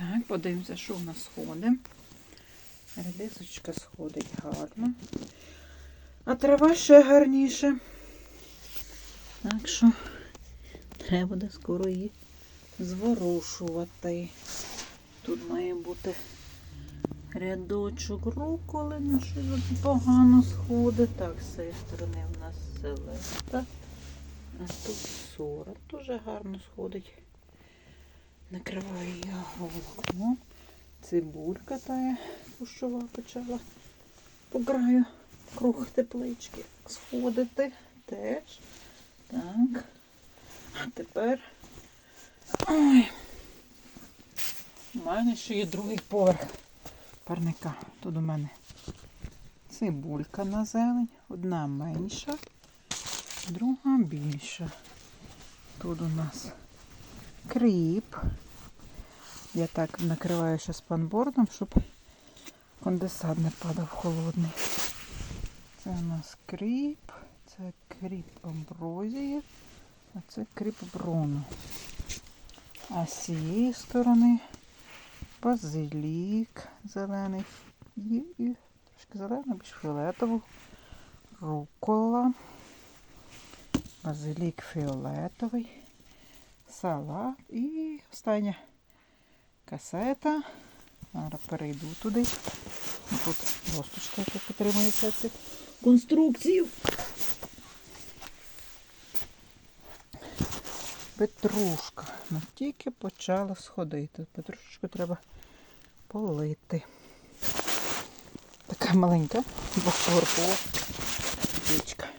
Так, подивимося, що в нас сходить. Редисочка сходить гарно. А трава ще гарніше. Так що треба буде скоро її зворушувати. Тут має бути рядочок руколи, на що погано сходить. Так, з цієї сторони в нас селета. А тут сора. Дуже гарно сходить. Накриваю я окно. Цибулька тая кущова почала по краю круг теплички сходити теж. Так. А тепер. Ой. У мене ще є другий поверх парника. Тут у мене цибулька на зелень. Одна менша, друга більша. Тут у нас кріп. Я так накриваю ще спанбордом, щоб конденсат не падав холодний. Це у нас кріп, це кріп амброзії, а це кріп брону. А з цієї сторони базилік зелений і, і трошки зелений, більш фіолетовий, рукола, базилік фіолетовий, салат. І остання касета. Зараз перейду туди. Тут досточка, яка підтримує цю конструкцію. Петрушка. Ну, тільки почала сходити. Петрушечку треба полити. Така маленька двохповерхова пічка.